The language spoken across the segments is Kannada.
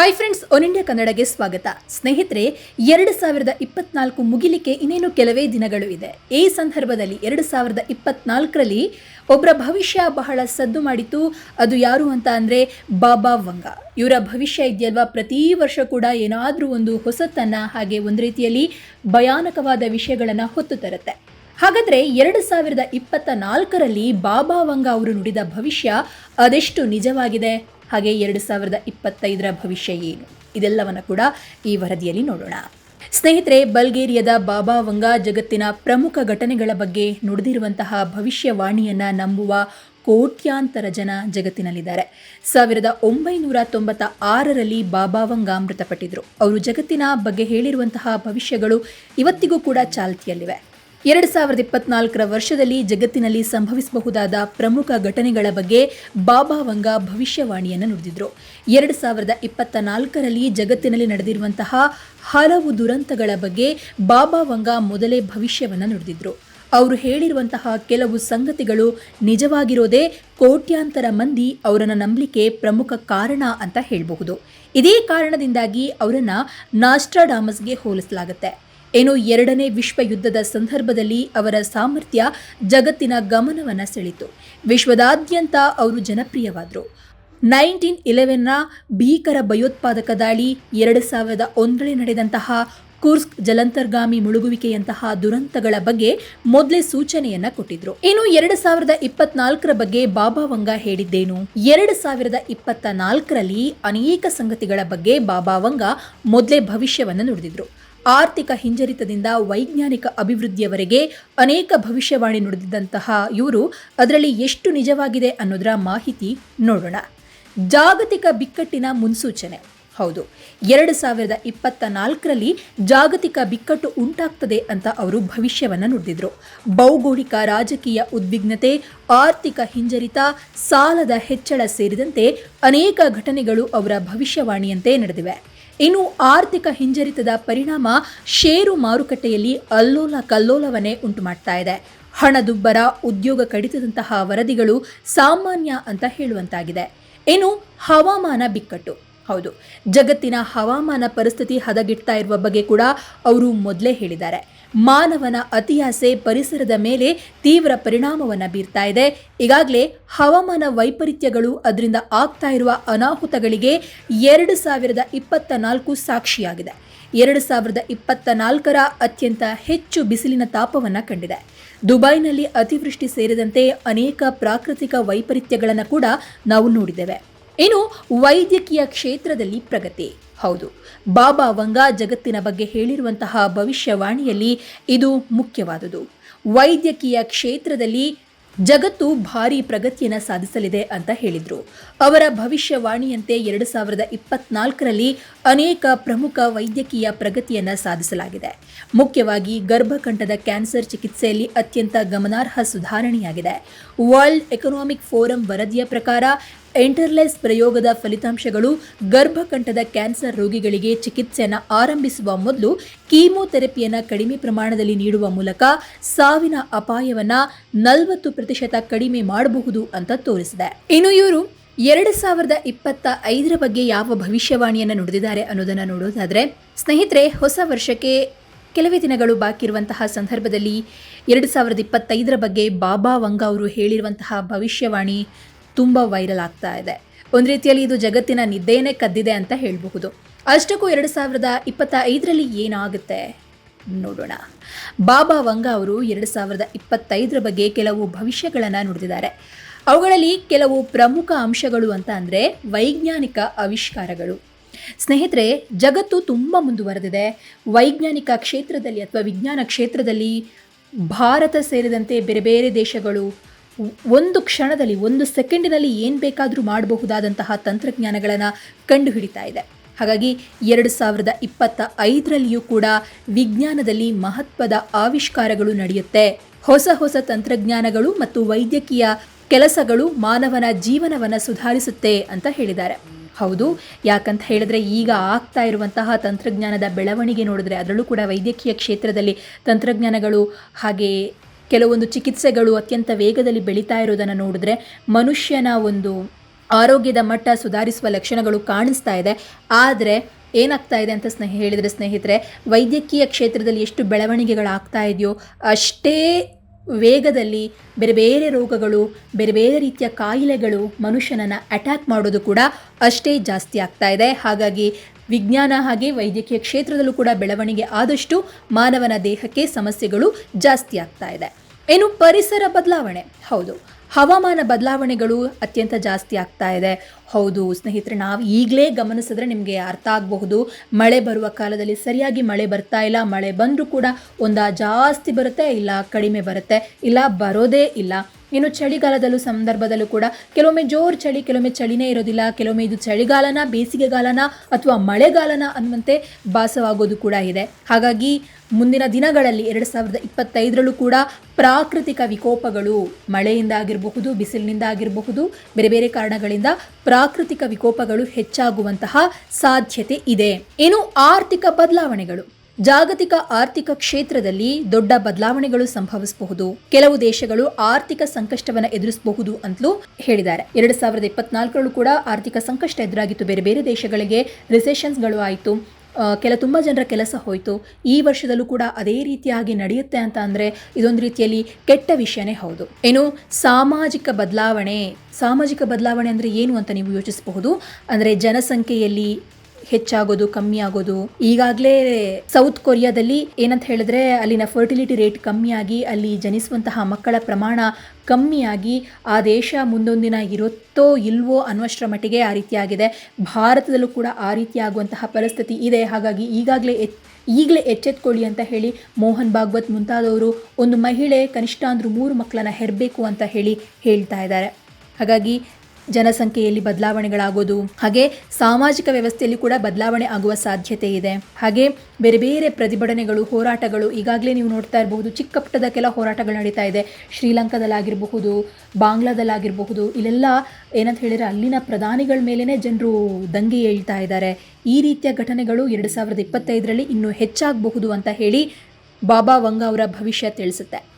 ಹಾಯ್ ಫ್ರೆಂಡ್ಸ್ ಒನ್ ಇಂಡಿಯಾ ಕನ್ನಡಗೆ ಸ್ವಾಗತ. ಸ್ನೇಹಿತರೆ, ಎರಡು ಸಾವಿರದ ಇಪ್ಪತ್ನಾಲ್ಕು ಮುಗಿಲಿಕ್ಕೆ ಇನ್ನೇನು ಕೆಲವೇ ದಿನಗಳು ಇದೆ. ಈ ಸಂದರ್ಭದಲ್ಲಿ ಎರಡು ಸಾವಿರದ ಇಪ್ಪತ್ನಾಲ್ಕರಲ್ಲಿ ಒಬ್ಬರ ಭವಿಷ್ಯ ಬಹಳ ಸದ್ದು ಮಾಡಿತ್ತು ಅದು ಯಾರು ಅಂತ ಅಂದರೆ ಬಾಬಾ ವಂಗ. ಇವರ ಭವಿಷ್ಯ ಇದೆಯಲ್ವಾ? ಪ್ರತಿ ವರ್ಷ ಕೂಡ ಏನಾದರೂ ಒಂದು ಹೊಸತನ್ನ, ಹಾಗೆ ಒಂದು ರೀತಿಯಲ್ಲಿ ಭಯಾನಕವಾದ ವಿಷಯಗಳನ್ನು ಹೊತ್ತು ತರುತ್ತೆ. ಹಾಗಾದರೆ ಎರಡು ಸಾವಿರದ ಇಪ್ಪತ್ತ ನಾಲ್ಕರಲ್ಲಿ ಬಾಬಾ ವಂಗ ಅವರು ನುಡಿದ ಭವಿಷ್ಯ ಅದೆಷ್ಟು ನಿಜವಾಗಿದೆ? ಹಾಗೆ ಎರಡು ಸಾವಿರದ ಇಪ್ಪತ್ತೈದರ ಭವಿಷ್ಯ ಏನು? ಇದೆಲ್ಲವನ್ನು ಕೂಡ ಈ ವರದಿಯಲ್ಲಿ ನೋಡೋಣ. ಸ್ನೇಹಿತರೆ, ಬಲ್ಗೇರಿಯಾದ ಬಾಬಾ ವಂಗಾ ಜಗತ್ತಿನ ಪ್ರಮುಖ ಘಟನೆಗಳ ಬಗ್ಗೆ ನುಡಿದಿರುವಂತಹ ಭವಿಷ್ಯವಾಣಿಯನ್ನು ನಂಬುವ ಕೋಟ್ಯಾಂತರ ಜನ ಜಗತ್ತಿನಲ್ಲಿದ್ದಾರೆ. ಸಾವಿರದ ಒಂಬೈನೂರ ತೊಂಬತ್ತ ಆರರಲ್ಲಿ ಬಾಬಾ ವಂಗ ಮೃತಪಟ್ಟಿದ್ರು. ಅವರು ಜಗತ್ತಿನ ಬಗ್ಗೆ ಹೇಳಿರುವಂತಹ ಭವಿಷ್ಯಗಳು ಇವತ್ತಿಗೂ ಕೂಡ ಚಾಲ್ತಿಯಲ್ಲಿವೆ. ಎರಡು ಸಾವಿರದ ಇಪ್ಪತ್ನಾಲ್ಕರ ವರ್ಷದಲ್ಲಿ ಜಗತ್ತಿನಲ್ಲಿ ಸಂಭವಿಸಬಹುದಾದ ಪ್ರಮುಖ ಘಟನೆಗಳ ಬಗ್ಗೆ ಬಾಬಾ ವಂಗ ಭವಿಷ್ಯವಾಣಿಯನ್ನು ನುಡಿದಿದ್ರು. ಎರಡು ಸಾವಿರದ ಇಪ್ಪತ್ತ ನಾಲ್ಕರಲ್ಲಿ ಜಗತ್ತಿನಲ್ಲಿ ನಡೆದಿರುವಂತಹ ಹಲವು ದುರಂತಗಳ ಬಗ್ಗೆ ಬಾಬಾ ವಂಗ ಮೊದಲೇ ಭವಿಷ್ಯವನ್ನು ನುಡಿದಿದ್ರು. ಅವರು ಹೇಳಿರುವಂತಹ ಕೆಲವು ಸಂಗತಿಗಳು ನಿಜವಾಗಿರೋದೇ ಕೋಟ್ಯಾಂತರ ಮಂದಿ ಅವರನ್ನು ನಂಬಲಿಕ್ಕೆ ಪ್ರಮುಖ ಕಾರಣ ಅಂತ ಹೇಳಬಹುದು. ಇದೇ ಕಾರಣದಿಂದಾಗಿ ಅವರನ್ನು ನಾಸ್ಟ್ರಾಡಾಮಸ್ಗೆ ಹೋಲಿಸಲಾಗುತ್ತೆ. ಏನು ಎರಡನೇ ವಿಶ್ವ ಯುದ್ಧದ ಸಂದರ್ಭದಲ್ಲಿ ಅವರ ಸಾಮರ್ಥ್ಯ ಜಗತ್ತಿನ ಗಮನವನ್ನು ಸೆಳೆಯಿತು. ವಿಶ್ವದಾದ್ಯಂತ ಅವರು ಜನಪ್ರಿಯವಾದರು. ನೈನ್ಟೀನ್ ಇಲೆವೆನ್ನ ಭೀಕರ ಭಯೋತ್ಪಾದಕ ದಾಳಿ ಎರಡು ಸಾವಿರದ ಒಂದರಲ್ಲಿ ನಡೆದಂತಹ ಕುರ್ಸ್ಕ್ ಜಲಂತರ್ಗಾಮಿ ಮುಳುಗುವಿಕೆಯಂತಹ ದುರಂತಗಳ ಬಗ್ಗೆ ಮೊದಲೇ ಸೂಚನೆಯನ್ನ ಕೊಟ್ಟಿದ್ರು. ಇನ್ನು ಎರಡು ಸಾವಿರದ ಇಪ್ಪತ್ನಾಲ್ಕರ ಬಗ್ಗೆ ಬಾಬಾ ವಂಗ ಹೇಳಿದ್ದೇನು? ಎರಡು ಸಾವಿರದ ಇಪ್ಪತ್ತ ನಾಲ್ಕರಲ್ಲಿ ಅನೇಕ ಸಂಗತಿಗಳ ಬಗ್ಗೆ ಬಾಬಾ ವಂಗ ಮೊದಲೇ ಭವಿಷ್ಯವನ್ನು ನುಡಿದಿದ್ರು. ಆರ್ಥಿಕ ಹಿಂಜರಿತದಿಂದ ವೈಜ್ಞಾನಿಕ ಅಭಿವೃದ್ಧಿಯವರೆಗೆ ಅನೇಕ ಭವಿಷ್ಯವಾಣಿ ನುಡಿದಿದ್ದಂತಹ ಇವರು ಅದರಲ್ಲಿ ಎಷ್ಟು ನಿಜವಾಗಿದೆ ಅನ್ನೋದರ ಮಾಹಿತಿ ನೋಡೋಣ. ಜಾಗತಿಕ ಬಿಕ್ಕಟ್ಟಿನ ಮುನ್ಸೂಚನೆ. ಹೌದು, ಎರಡು ಸಾವಿರದ ಇಪ್ಪತ್ತ ನಾಲ್ಕರಲ್ಲಿ ಜಾಗತಿಕ ಬಿಕ್ಕಟ್ಟು ಉಂಟಾಗ್ತದೆ ಅಂತ ಅವರು ಭವಿಷ್ಯವನ್ನು ನುಡಿದಿದ್ರು. ಭೌಗೋಳಿಕ ರಾಜಕೀಯ ಉದ್ವಿಗ್ನತೆ, ಆರ್ಥಿಕ ಹಿಂಜರಿತ, ಸಾಲದ ಹೆಚ್ಚಳ ಸೇರಿದಂತೆ ಅನೇಕ ಘಟನೆಗಳು ಅವರ ಭವಿಷ್ಯವಾಣಿಯಂತೆ ನಡೆದಿವೆ. ಇನ್ನು ಆರ್ಥಿಕ ಹಿಂಜರಿತದ ಪರಿಣಾಮ ಷೇರು ಮಾರುಕಟ್ಟೆಯಲ್ಲಿ ಅಲ್ಲೋಲ ಕಲ್ಲೋಲವನ್ನೇ ಉಂಟು ಮಾಡ್ತಾ ಇದೆ. ಹಣದುಬ್ಬರ, ಉದ್ಯೋಗ ಕಡಿತದಂತಹ ವರದಿಗಳು ಸಾಮಾನ್ಯ ಅಂತ ಹೇಳುವಂತಾಗಿದೆ. ಇನ್ನು ಹವಾಮಾನ ಬಿಕ್ಕಟ್ಟು. ಹೌದು, ಜಗತ್ತಿನ ಹವಾಮಾನ ಪರಿಸ್ಥಿತಿ ಹದಗೆಡ್ತಾ ಇರುವ ಬಗ್ಗೆ ಕೂಡ ಅವರು ಮೊದಲೇ ಹೇಳಿದ್ದಾರೆ. ಮಾನವನ ಅತಿಯಾಸೆ ಪರಿಸರದ ಮೇಲೆ ತೀವ್ರ ಪರಿಣಾಮವನ್ನು ಬೀರ್ತಾ ಇದೆ. ಈಗಾಗಲೇ ಹವಾಮಾನ ವೈಪರೀತ್ಯಗಳು ಅದರಿಂದ ಆಗ್ತಾ ಇರುವ ಅನಾಹುತಗಳಿಗೆ ಎರಡು ಸಾವಿರದ ಇಪ್ಪತ್ತ ನಾಲ್ಕು ಸಾಕ್ಷಿಯಾಗಿದೆ. ಎರಡು ಸಾವಿರದ ಇಪ್ಪತ್ತ ನಾಲ್ಕರ ಅತ್ಯಂತ ಹೆಚ್ಚು ಬಿಸಿಲಿನ ತಾಪವನ್ನು ಕಂಡಿದೆ. ದುಬೈನಲ್ಲಿ ಅತಿವೃಷ್ಟಿ ಸೇರಿದಂತೆ ಅನೇಕ ಪ್ರಾಕೃತಿಕ ವೈಪರೀತ್ಯಗಳನ್ನು ಕೂಡ ನಾವು ನೋಡಿದ್ದೇವೆ. ಇನ್ನು ವೈದ್ಯಕೀಯ ಕ್ಷೇತ್ರದಲ್ಲಿ ಪ್ರಗತಿ? ಹೌದು. ಬಾಬಾ ವಂಗ ಜಗತ್ತಿನ ಬಗ್ಗೆ ಹೇಳಿರುವಂತಹ ಭವಿಷ್ಯವಾಣಿಯಲ್ಲಿ ಇದು ಮುಖ್ಯವಾದುದು. ವೈದ್ಯಕೀಯ ಕ್ಷೇತ್ರದಲ್ಲಿ ಜಗತ್ತು ಭಾರಿ ಪ್ರಗತಿಯನ್ನು ಸಾಧಿಸಲಿದೆ ಅಂತ ಹೇಳಿದರು. ಅವರ ಭವಿಷ್ಯವಾಣಿಯಂತೆ ಎರಡು ಸಾವಿರದ ಇಪ್ಪತ್ನಾಲ್ಕರಲ್ಲಿ ಅನೇಕ ಪ್ರಮುಖ ವೈದ್ಯಕೀಯ ಪ್ರಗತಿಯನ್ನು ಸಾಧಿಸಲಾಗಿದೆ. ಮುಖ್ಯವಾಗಿ ಗರ್ಭಕಂಠದ ಕ್ಯಾನ್ಸರ್ ಚಿಕಿತ್ಸೆಯಲ್ಲಿ ಅತ್ಯಂತ ಗಮನಾರ್ಹ ಸುಧಾರಣೆಯಾಗಿದೆ. ವರ್ಲ್ಡ್ ಎಕನಾಮಿಕ್ ಫೋರಂ ವರದಿಯ ಪ್ರಕಾರ ಎಂಟರ್ಲೆಸ್ ಪ್ರಯೋಗದ ಫಲಿತಾಂಶಗಳು ಗರ್ಭಕಂಠದ ಕ್ಯಾನ್ಸರ್ ರೋಗಿಗಳಿಗೆ ಚಿಕಿತ್ಸೆಯನ್ನು ಆರಂಭಿಸುವ ಮೊದಲು ಕೀಮೋಥೆರಪಿಯನ್ನು ಕಡಿಮೆ ಪ್ರಮಾಣದಲ್ಲಿ ನೀಡುವ ಮೂಲಕ ಸಾವಿನ ಅಪಾಯವನ್ನು ನಲವತ್ತು ಪ್ರತಿಶತ ಕಡಿಮೆ ಮಾಡಬಹುದು ಅಂತ ತೋರಿಸಿದೆ. ಇನ್ನು ಇವರು ಎರಡು ಸಾವಿರದ ಇಪ್ಪತ್ತ ಐದರ ಬಗ್ಗೆ ಯಾವ ಭವಿಷ್ಯವಾಣಿಯನ್ನು ನುಡಿದಿದ್ದಾರೆ ಅನ್ನೋದನ್ನು ನೋಡೋದಾದರೆ, ಸ್ನೇಹಿತರೆ, ಹೊಸ ವರ್ಷಕ್ಕೆ ಕೆಲವೇ ದಿನಗಳು ಬಾಕಿ ಇರುವಂತಹ ಸಂದರ್ಭದಲ್ಲಿ ಎರಡು ಸಾವಿರದ ಇಪ್ಪತ್ತೈದರ ಬಗ್ಗೆ ಬಾಬಾ ವಂಗ ಅವರು ಹೇಳಿರುವಂತಹ ಭವಿಷ್ಯವಾಣಿ ತುಂಬ ವೈರಲ್ ಆಗ್ತಾ ಇದೆ. ಒಂದು ರೀತಿಯಲ್ಲಿ ಇದು ಜಗತ್ತಿನ ನಿದ್ದೆಯೇ ಕದ್ದಿದೆ ಅಂತ ಹೇಳಬಹುದು. ಅಷ್ಟಕ್ಕೂ ಎರಡು ಸಾವಿರದ ಇಪ್ಪತ್ತ ಐದರಲ್ಲಿ ಏನಾಗುತ್ತೆ? ನೋಡೋಣ. ಬಾಬಾ ವಂಗ ಅವರು ಎರಡು ಸಾವಿರದ ಇಪ್ಪತ್ತೈದರ ಬಗ್ಗೆ ಕೆಲವು ಭವಿಷ್ಯಗಳನ್ನು ನುಡಿದಿದ್ದಾರೆ. ಅವುಗಳಲ್ಲಿ ಕೆಲವು ಪ್ರಮುಖ ಅಂಶಗಳು ಅಂತ ಅಂದರೆ ವೈಜ್ಞಾನಿಕ ಆವಿಷ್ಕಾರಗಳು. ಸ್ನೇಹಿತರೆ, ಜಗತ್ತು ತುಂಬ ಮುಂದುವರೆದಿದೆ. ವೈಜ್ಞಾನಿಕ ಕ್ಷೇತ್ರದಲ್ಲಿ ಅಥವಾ ವಿಜ್ಞಾನ ಕ್ಷೇತ್ರದಲ್ಲಿ ಭಾರತ ಸೇರಿದಂತೆ ಬೇರೆ ಬೇರೆ ದೇಶಗಳು ಒಂದು ಕ್ಷಣದಲ್ಲಿ, ಒಂದು ಸೆಕೆಂಡಿನಲ್ಲಿ ಏನು ಬೇಕಾದರೂ ಮಾಡಬಹುದಾದಂತಹ ತಂತ್ರಜ್ಞಾನಗಳನ್ನು ಕಂಡುಹಿಡಿತಾ ಇದೆ. ಹಾಗಾಗಿ ಎರಡು ಸಾವಿರದ ಇಪ್ಪತ್ತ ಐದರಲ್ಲಿಯೂ ಕೂಡ ವಿಜ್ಞಾನದಲ್ಲಿ ಮಹತ್ವದ ಆವಿಷ್ಕಾರಗಳು ನಡೆಯುತ್ತೆ. ಹೊಸ ಹೊಸ ತಂತ್ರಜ್ಞಾನಗಳು ಮತ್ತು ವೈದ್ಯಕೀಯ ಕೆಲಸಗಳು ಮಾನವನ ಜೀವನವನ್ನು ಸುಧಾರಿಸುತ್ತೆ ಅಂತ ಹೇಳಿದ್ದಾರೆ. ಹೌದು, ಯಾಕಂತ ಹೇಳಿದ್ರೆ ಈಗ ಆಗ್ತಾ ಇರುವಂತಹ ತಂತ್ರಜ್ಞಾನದ ಬೆಳವಣಿಗೆ ನೋಡಿದ್ರೆ ಅದರಲ್ಲೂ ಕೂಡ ವೈದ್ಯಕೀಯ ಕ್ಷೇತ್ರದಲ್ಲಿ ತಂತ್ರಜ್ಞಾನಗಳು ಹಾಗೆ ಕೆಲವೊಂದು ಚಿಕಿತ್ಸೆಗಳು ಅತ್ಯಂತ ವೇಗದಲ್ಲಿ ಬೆಳೀತಾ ಇರೋದನ್ನು ನೋಡಿದ್ರೆ ಮನುಷ್ಯನ ಒಂದು ಆರೋಗ್ಯದ ಮಟ್ಟ ಸುಧಾರಿಸುವ ಲಕ್ಷಣಗಳು ಕಾಣಿಸ್ತಾ ಇದೆ. ಆದರೆ ಏನಾಗ್ತಾ ಇದೆ ಅಂತ ಸ್ನೇಹ ಹೇಳಿದರೆ ಸ್ನೇಹಿತರೆ, ವೈದ್ಯಕೀಯ ಕ್ಷೇತ್ರದಲ್ಲಿ ಎಷ್ಟು ಬೆಳವಣಿಗೆಗಳಾಗ್ತಾ ಇದೆಯೋ ಅಷ್ಟೇ ವೇಗದಲ್ಲಿ ಬೇರೆ ಬೇರೆ ರೋಗಗಳು, ಬೇರೆ ಬೇರೆ ರೀತಿಯ ಕಾಯಿಲೆಗಳು ಮನುಷ್ಯನನ್ನು ಅಟ್ಯಾಕ್ ಮಾಡೋದು ಕೂಡ ಅಷ್ಟೇ ಜಾಸ್ತಿ ಆಗ್ತಾ ಇದೆ. ಹಾಗಾಗಿ ವಿಜ್ಞಾನ ಹಾಗೆ ವೈದ್ಯಕೀಯ ಕ್ಷೇತ್ರದಲ್ಲೂ ಕೂಡ ಬೆಳವಣಿಗೆ ಆದಷ್ಟು ಮಾನವನ ದೇಹಕ್ಕೆ ಸಮಸ್ಯೆಗಳು ಜಾಸ್ತಿ ಆಗ್ತಾ ಇದೆ. ಏನು ಪರಿಸರ ಬದಲಾವಣೆ? ಹೌದು. ಹವಾಮಾನ ಬದಲಾವಣೆಗಳು ಅತ್ಯಂತ ಜಾಸ್ತಿ ಆಗ್ತಾ ಇದೆ. ಹೌದು, ಸ್ನೇಹಿತರೆ, ನಾವು ಈಗಲೇ ಗಮನಿಸಿದ್ರೆ ನಿಮಗೆ ಅರ್ಥ ಆಗಬಹುದು. ಮಳೆ ಬರುವ ಕಾಲದಲ್ಲಿ ಸರಿಯಾಗಿ ಮಳೆ ಬರ್ತಾ ಇಲ್ಲ. ಮಳೆ ಬಂದರೂ ಕೂಡ ಒಂದ ಜಾಸ್ತಿ ಬರುತ್ತೆ, ಇಲ್ಲ ಕಡಿಮೆ ಬರುತ್ತೆ, ಇಲ್ಲ ಬರೋದೇ ಇಲ್ಲ. ಇನ್ನು ಚಳಿಗಾಲದಲ್ಲೂ ಸಂದರ್ಭದಲ್ಲೂ ಕೂಡ ಕೆಲವೊಮ್ಮೆ ಜೋರು ಚಳಿ, ಕೆಲವೊಮ್ಮೆ ಚಳಿನೇ ಇರೋದಿಲ್ಲ, ಕೆಲವೊಮ್ಮೆ ಇದು ಚಳಿಗಾಲನ, ಬೇಸಿಗೆಗಾಲನ ಅಥವಾ ಮಳೆಗಾಲನ ಅನ್ನುವಂತೆ ಭಾಸವಾಗೋದು ಕೂಡ ಇದೆ. ಹಾಗಾಗಿ ಮುಂದಿನ ದಿನಗಳಲ್ಲಿ ಎರಡು ಸಾವಿರದ ಇಪ್ಪತ್ತೈದರಲ್ಲೂ ಕೂಡ ಪ್ರಾಕೃತಿಕ ವಿಕೋಪಗಳು ಮಳೆಯಿಂದ ಆಗಿರಬಹುದು, ಬಿಸಿಲಿನಿಂದ ಆಗಿರಬಹುದು, ಬೇರೆ ಬೇರೆ ಕಾರಣಗಳಿಂದ ಪ್ರಾಕೃತಿಕ ವಿಕೋಪಗಳು ಹೆಚ್ಚಾಗುವಂತಹ ಸಾಧ್ಯತೆ ಇದೆ. ಇನ್ನು ಆರ್ಥಿಕ ಬದಲಾವಣೆಗಳು. ಜಾಗತಿಕ ಆರ್ಥಿಕ ಕ್ಷೇತ್ರದಲ್ಲಿ ದೊಡ್ಡ ಬದಲಾವಣೆಗಳು ಸಂಭವಿಸಬಹುದು. ಕೆಲವು ದೇಶಗಳು ಆರ್ಥಿಕ ಸಂಕಷ್ಟವನ್ನು ಎದುರಿಸಬಹುದು ಅಂತಲೂ ಹೇಳಿದ್ದಾರೆ. ಎರಡ್ ಸಾವಿರದ ಇಪ್ಪತ್ನಾಲ್ಕರಲ್ಲೂ ಕೂಡ ಆರ್ಥಿಕ ಸಂಕಷ್ಟ ಎದುರಾಗಿತ್ತು. ಬೇರೆ ಬೇರೆ ದೇಶಗಳಿಗೆ ರಿಸೆಷನ್ಸ್ಗಳು ಆಯಿತು. ಕೆಲ ತುಂಬ ಜನರ ಕೆಲಸ ಹೋಯಿತು. ಈ ವರ್ಷದಲ್ಲೂ ಕೂಡ ಅದೇ ರೀತಿಯಾಗಿ ನಡೆಯುತ್ತೆ ಅಂತ ಅಂದರೆ ಇದೊಂದು ರೀತಿಯಲ್ಲಿ ಕೆಟ್ಟ ವಿಷಯನೇ ಹೌದು. ಏನು, ಸಾಮಾಜಿಕ ಬದಲಾವಣೆ ಸಾಮಾಜಿಕ ಬದಲಾವಣೆ ಅಂದರೆ ಏನು ಅಂತ ನೀವು ಯೋಚಿಸಬಹುದು. ಅಂದರೆ ಜನಸಂಖ್ಯೆಯಲ್ಲಿ ಹೆಚ್ಚಾಗೋದು, ಕಮ್ಮಿ ಆಗೋದು. ಈಗಾಗಲೇ ಸೌತ್ ಕೊರಿಯಾದಲ್ಲಿ ಏನಂತ ಹೇಳಿದ್ರೆ ಅಲ್ಲಿನ ಫರ್ಟಿಲಿಟಿ ರೇಟ್ ಕಮ್ಮಿಯಾಗಿ, ಅಲ್ಲಿ ಜನಿಸುವಂತಹ ಮಕ್ಕಳ ಪ್ರಮಾಣ ಕಮ್ಮಿಯಾಗಿ, ಆ ದೇಶ ಮುಂದೊಂದಿನ ಇರುತ್ತೋ ಇಲ್ವೋ ಅನ್ನುವಷ್ಟರ ಮಟ್ಟಿಗೆ ಆ ರೀತಿಯಾಗಿದೆ. ಭಾರತದಲ್ಲೂ ಕೂಡ ಆ ರೀತಿಯಾಗುವಂತಹ ಪರಿಸ್ಥಿತಿ ಇದೆ. ಹಾಗಾಗಿ ಈಗಾಗಲೇ ಎಚ್, ಈಗಲೇ ಎಚ್ಚೆತ್ಕೊಳ್ಳಿ ಅಂತ ಹೇಳಿ ಮೋಹನ್ ಭಾಗವತ್ ಮುಂತಾದವರು ಒಂದು ಮಹಿಳೆ ಕನಿಷ್ಠ ಅಂದರೂ ಮೂರು ಮಕ್ಕಳನ್ನ ಹೆರಬೇಕು ಅಂತ ಹೇಳಿ ಹೇಳ್ತಾ ಇದ್ದಾರೆ. ಹಾಗಾಗಿ ಜನಸಂಖ್ಯೆಯಲ್ಲಿ ಬದಲಾವಣೆಗಳಾಗೋದು, ಹಾಗೆ ಸಾಮಾಜಿಕ ವ್ಯವಸ್ಥೆಯಲ್ಲಿ ಕೂಡ ಬದಲಾವಣೆ ಆಗುವ ಸಾಧ್ಯತೆ ಇದೆ. ಹಾಗೆ ಬೇರೆ ಬೇರೆ ಪ್ರತಿಭಟನೆಗಳು, ಹೋರಾಟಗಳು ಈಗಾಗಲೇ ನೀವು ನೋಡ್ತಾ ಇರಬಹುದು. ಚಿಕ್ಕ ಪುಟ್ಟದ ಕೆಲ ಹೋರಾಟಗಳು ನಡೀತಾ ಇದೆ. ಶ್ರೀಲಂಕಾದಲ್ಲಾಗಿರಬಹುದು, ಬಾಂಗ್ಲಾದಲ್ಲಾಗಿರಬಹುದು, ಇಲ್ಲೆಲ್ಲ ಏನಂತ ಹೇಳಿದ್ರೆ ಅಲ್ಲಿನ ಪ್ರಧಾನಿಗಳ ಮೇಲೇ ಜನರು ದಂಗೆ ಏಳ್ತಾ ಇದ್ದಾರೆ. ಈ ರೀತಿಯ ಘಟನೆಗಳು ಎರಡು ಸಾವಿರದ ಇಪ್ಪತ್ತೈದರಲ್ಲಿ ಇನ್ನೂ ಹೆಚ್ಚಾಗಬಹುದು ಅಂತ ಹೇಳಿ ಬಾಬಾ ವಂಗ ಅವರ ಭವಿಷ್ಯ ತಿಳಿಸುತ್ತೆ.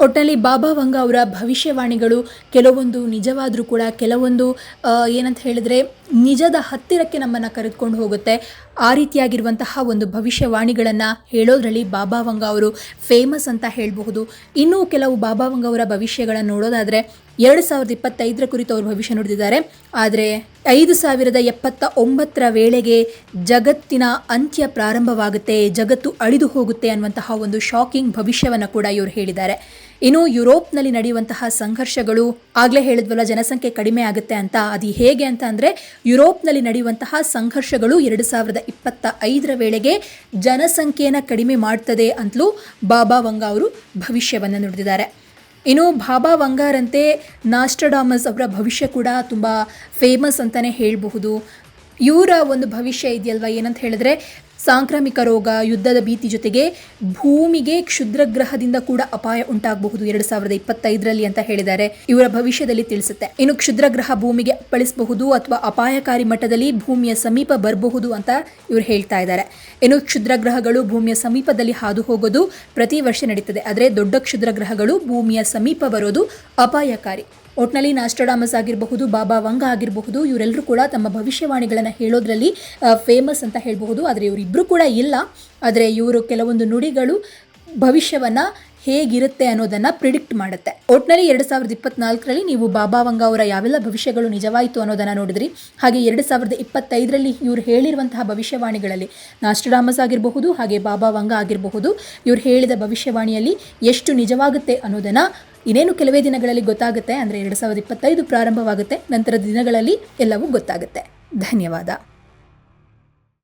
ಒಟ್ಟಿನಲ್ಲಿ ಬಾಬಾ ವಂಗ ಅವರ ಭವಿಷ್ಯವಾಣಿಗಳು ಕೆಲವೊಂದು ನಿಜವಾದರೂ ಕೂಡ ಕೆಲವೊಂದು ಏನಂತ ಹೇಳಿದ್ರೆ ನಿಜದ ಹತ್ತಿರಕ್ಕೆ ನಮ್ಮನ್ನು ಕರೆದುಕೊಂಡು ಹೋಗುತ್ತೆ. ಆ ರೀತಿಯಾಗಿರುವಂತಹ ಒಂದು ಭವಿಷ್ಯವಾಣಿಗಳನ್ನು ಹೇಳೋದ್ರಲ್ಲಿ ಬಾಬಾ ವಂಗ ಅವರು ಫೇಮಸ್ ಅಂತ ಹೇಳಬಹುದು. ಇನ್ನೂ ಕೆಲವು ಬಾಬಾ ವಂಗ ಅವರ ಭವಿಷ್ಯಗಳನ್ನು ನೋಡೋದಾದರೆ ಎರಡು ಸಾವಿರದ ಇಪ್ಪತ್ತೈದರ ಕುರಿತು ಅವರು ಭವಿಷ್ಯ ನುಡಿದಿದ್ದಾರೆ. ಆದರೆ ಐದು ಸಾವಿರದ ಎಪ್ಪತ್ತ ಒಂಬತ್ತರ ವೇಳೆಗೆ ಜಗತ್ತಿನ ಅಂತ್ಯ ಪ್ರಾರಂಭವಾಗುತ್ತೆ, ಜಗತ್ತು ಅಳಿದು ಹೋಗುತ್ತೆ ಅನ್ನುವಂತಹ ಒಂದು ಶಾಕಿಂಗ್ ಭವಿಷ್ಯವನ್ನು ಕೂಡ ಇವರು ಹೇಳಿದ್ದಾರೆ. ಇನ್ನು ಯುರೋಪ್ನಲ್ಲಿ ನಡೆಯುವಂತಹ ಸಂಘರ್ಷಗಳು ಆಗಲೇ ಹೇಳಿದ್ವಲ್ಲ ಜನಸಂಖ್ಯೆ ಕಡಿಮೆ ಆಗುತ್ತೆ ಅಂತ. ಅದು ಹೇಗೆ ಅಂತ ಅಂದರೆ ಯುರೋಪ್ನಲ್ಲಿ ನಡೆಯುವಂತಹ ಸಂಘರ್ಷಗಳು ಎರಡು ಸಾವಿರದ ಇಪ್ಪತ್ತ ಐದರ ವೇಳೆಗೆ ಜನಸಂಖ್ಯೆಯನ್ನು ಕಡಿಮೆ ಮಾಡ್ತದೆ ಅಂತಲೂ ಬಾಬಾ ವಂಗ ಅವರು ಭವಿಷ್ಯವನ್ನು ನುಡಿದಿದ್ದಾರೆ. ಇನ್ನು ಬಾಬಾ ವಂಗಾರಂತೆ ನಾಸ್ಟಡಾಮಸ್ ಅವರ ಭವಿಷ್ಯ ಕೂಡ ತುಂಬ ಫೇಮಸ್ ಅಂತಲೇ ಹೇಳಬಹುದು. ಇವರ ಒಂದು ಭವಿಷ್ಯ ಇದೆಯಲ್ವಾ? ಏನಂತ ಹೇಳಿದ್ರೆ, ಸಾಂಕ್ರಾಮಿಕ ರೋಗ, ಯುದ್ಧದ ಭೀತಿ ಜೊತೆಗೆ ಭೂಮಿಗೆ ಕ್ಷುದ್ರಗ್ರಹದಿಂದ ಕೂಡ ಅಪಾಯ ಉಂಟಾಗಬಹುದು ಎರಡು ಸಾವಿರದ ಇಪ್ಪತ್ತೈದರಲ್ಲಿ ಅಂತ ಹೇಳಿದ್ದಾರೆ. ಇವರ ಭವಿಷ್ಯದಲ್ಲಿ ತಿಳಿಸುತ್ತೆ. ಇನ್ನು ಕ್ಷುದ್ರಗ್ರಹ ಭೂಮಿಗೆ ಅಪ್ಪಳಿಸಬಹುದು ಅಥವಾ ಅಪಾಯಕಾರಿ ಮಟ್ಟದಲ್ಲಿ ಭೂಮಿಯ ಸಮೀಪ ಬರಬಹುದು ಅಂತ ಇವರು ಹೇಳ್ತಾ ಇದ್ದಾರೆ. ಇನ್ನು ಕ್ಷುದ್ರಗ್ರಹಗಳು ಭೂಮಿಯ ಸಮೀಪದಲ್ಲಿ ಹಾದು ಹೋಗೋದು ಪ್ರತಿ ವರ್ಷ ನಡೀತದೆ. ಆದರೆ ದೊಡ್ಡ ಕ್ಷುದ್ರಗ್ರಹಗಳು ಭೂಮಿಯ ಸಮೀಪ ಬರೋದು ಅಪಾಯಕಾರಿ. ಒಟ್ನಲ್ಲಿ ನಾಸ್ಟಡಾಮಸ್ ಆಗಿರಬಹುದು, ಬಾಬಾ ವಂಗ ಆಗಿರಬಹುದು, ಇವರೆಲ್ಲರೂ ಕೂಡ ತಮ್ಮ ಭವಿಷ್ಯವಾಣಿಗಳನ್ನು ಹೇಳೋದ್ರಲ್ಲಿ ಫೇಮಸ್ ಅಂತ ಹೇಳಬಹುದು. ಆದರೆ ಇವರಿಬ್ಬರು ಕೂಡ ಇಲ್ಲ. ಆದರೆ ಇವರು ಕೆಲವೊಂದು ನುಡಿಗಳು ಭವಿಷ್ಯವನ್ನು ಹೇಗಿರುತ್ತೆ ಅನ್ನೋದನ್ನು ಪ್ರಿಡಿಕ್ಟ್ ಮಾಡುತ್ತೆ. ಒಟ್ನಲ್ಲಿ ಎರಡು ಸಾವಿರದ ಇಪ್ಪತ್ನಾಲ್ಕರಲ್ಲಿ ನೀವು ಬಾಬಾ ವಂಗ ಅವರ ಯಾವೆಲ್ಲ ಭವಿಷ್ಯಗಳು ನಿಜವಾಯಿತು ಅನ್ನೋದನ್ನು ನೋಡಿದ್ರಿ. ಹಾಗೆ ಎರಡು ಸಾವಿರದ ಇಪ್ಪತ್ತೈದರಲ್ಲಿ ಇವರು ಹೇಳಿರುವಂತಹ ಭವಿಷ್ಯವಾಣಿಗಳಲ್ಲಿ ನಾಸ್ಟಡಾಮಸ್ ಆಗಿರಬಹುದು, ಹಾಗೆ ಬಾಬಾ ವಂಗ ಆಗಿರಬಹುದು, ಇವರು ಹೇಳಿದ ಭವಿಷ್ಯವಾಣಿಯಲ್ಲಿ ಎಷ್ಟು ನಿಜವಾಗುತ್ತೆ ಅನ್ನೋದನ್ನು ಇನ್ನೇನು ಕೆಲವೇ ದಿನಗಳಲ್ಲಿ ಗೊತ್ತಾಗುತ್ತೆ ಅಂದರೆ ಎರಡು ಸಾವಿರದ ಇಪ್ಪತ್ತೈದು ಪ್ರಾರಂಭವಾಗುತ್ತೆ ನಂತರದ ದಿನಗಳಲ್ಲಿ ಎಲ್ಲವೂ ಗೊತ್ತಾಗುತ್ತೆ. ಧನ್ಯವಾದ.